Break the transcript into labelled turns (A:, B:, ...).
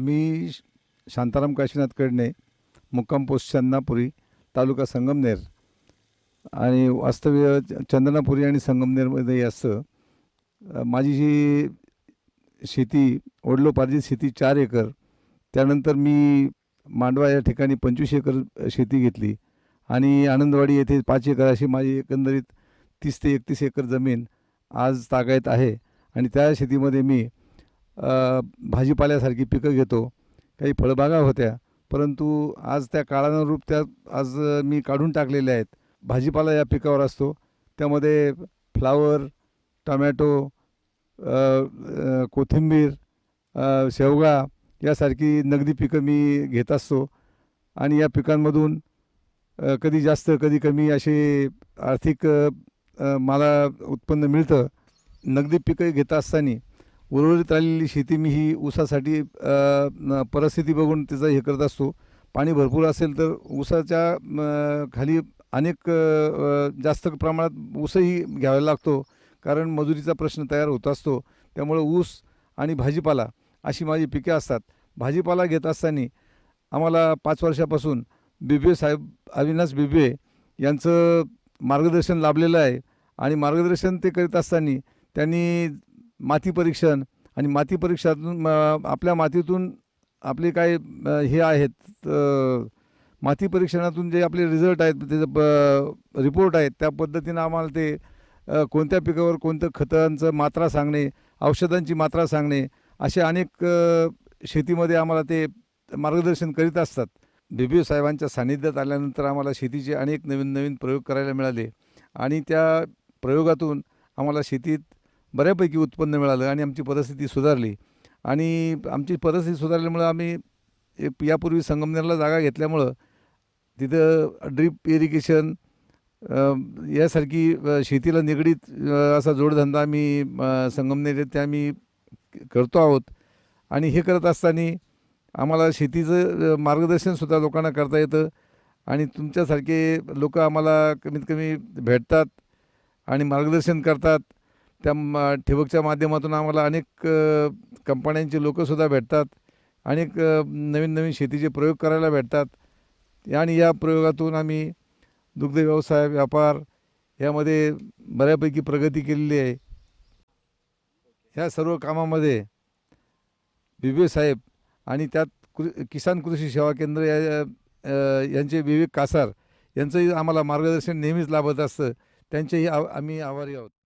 A: मी श- शांताराम काशीनाथ कडणे मुक्काम पोस्ट चंदनापुरी तालुका संगमनेर आणि वास्तव्य चंदनापुरी आणि संगमनेरमध्ये असतं माझी जी शेती वडलोपार्जित शेती चार एकर त्यानंतर मी मांडवा या ठिकाणी पंचवीस एकर शेती घेतली आणि आनंदवाडी येथे पाच एकर अशी माझी एकंदरीत तीस ते एकतीस एकर जमीन आज तागायत आहे आणि त्या शेतीमध्ये मी भाजीपाल्यासारखी पिकं घेतो. काही फळबागा होत्या परंतु आज त्या काळानुरूप त्या आज मी काढून टाकलेल्या आहेत. भाजीपाला या पिकावर असतो. त्यामध्ये फ्लावर टमॅटो कोथिंबीर शेवगा यासारखी नगदी पिकं मी घेत असतो. आणि या पिकांमधून कधी जास्त कधी कमी असे आर्थिक मला उत्पन्न मिळतं. नगदी पिकं घेत असताना उर्वरित राहिलेली शेती मी ही ऊसासाठी परिस्थिती बघून त्याचा हे करत असतो. पाणी भरपूर असेल तर ऊसाच्या खाली अनेक जास्त प्रमाणात ऊसही घ्यावा लागतो. कारण मजुरीचा प्रश्न तयार होत असतो. त्यामुळं ऊस आणि भाजीपाला अशी माझी पिके असतात. भाजीपाला घेत असताना आम्हाला पाच वर्षापासून बिबे साहेब अविनाश बिबे यांचं मार्गदर्शन लाभलेलं आहे. आणि मार्गदर्शन ते करीत असताना त्यांनी माती परीक्षण आणि माती परीक्षातून आपल्या मातीतून आपले काय हे आहेत माती परीक्षणातून जे आपले रिझल्ट आहेत त्याचे रिपोर्ट आहेत त्या पद्धतीनं आम्हाला ते कोणत्या पिकावर कोणतं खतांचं मात्रा सांगणे औषधांची मात्रा सांगणे असे अनेक शेतीमध्ये आम्हाला ते मार्गदर्शन करीत असतात. बिबी साहेबांच्या सानिध्यात आल्यानंतर आम्हाला शेतीचे अनेक नवीन नवीन प्रयोग करायला मिळाले आणि त्या प्रयोगातून आम्हाला शेतीत बऱ्यापैकी उत्पन्न मिळालं आणि आमची परिस्थिती सुधारली. आणि आमची परिस्थिती सुधारल्यामुळं आम्ही एक- यापूर्वी संगमनेरला जागा घेतल्यामुळं तिथं ड्रीप इरिगेशन यासारखी शेतीला निगडीत असा जोडधंदा आम्ही संगमनेर येथे आम्ही करतो आहोत. आणि हे करत असताना आम्हाला शेतीचं मार्गदर्शनसुद्धा लोकांना करता येतं आणि तुमच्यासारखे लोक आम्हाला कमीत कमी भेटतात आणि मार्गदर्शन करतात. त्या ठिबकच्या माध्यमातून आम्हाला अनेक कंपन्यांचे लोकंसुद्धा भेटतात. अनेक नवीन नवीन शेतीचे प्रयोग करायला भेटतात. आणि या प्रयोगातून आम्ही दुग्ध व्यवसाय व्यापार यामध्ये बऱ्यापैकी प्रगती केलेली आहे. ह्या सर्व कामामध्ये विवेक साहेब आणि त्यात कृ किसान कृषी सेवा केंद्र या यांचे विवेक कासार यांचंही आम्हाला मार्गदर्शन नेहमीच लाभत असतं. त्यांचेही आ आम्ही आभारी आहोत.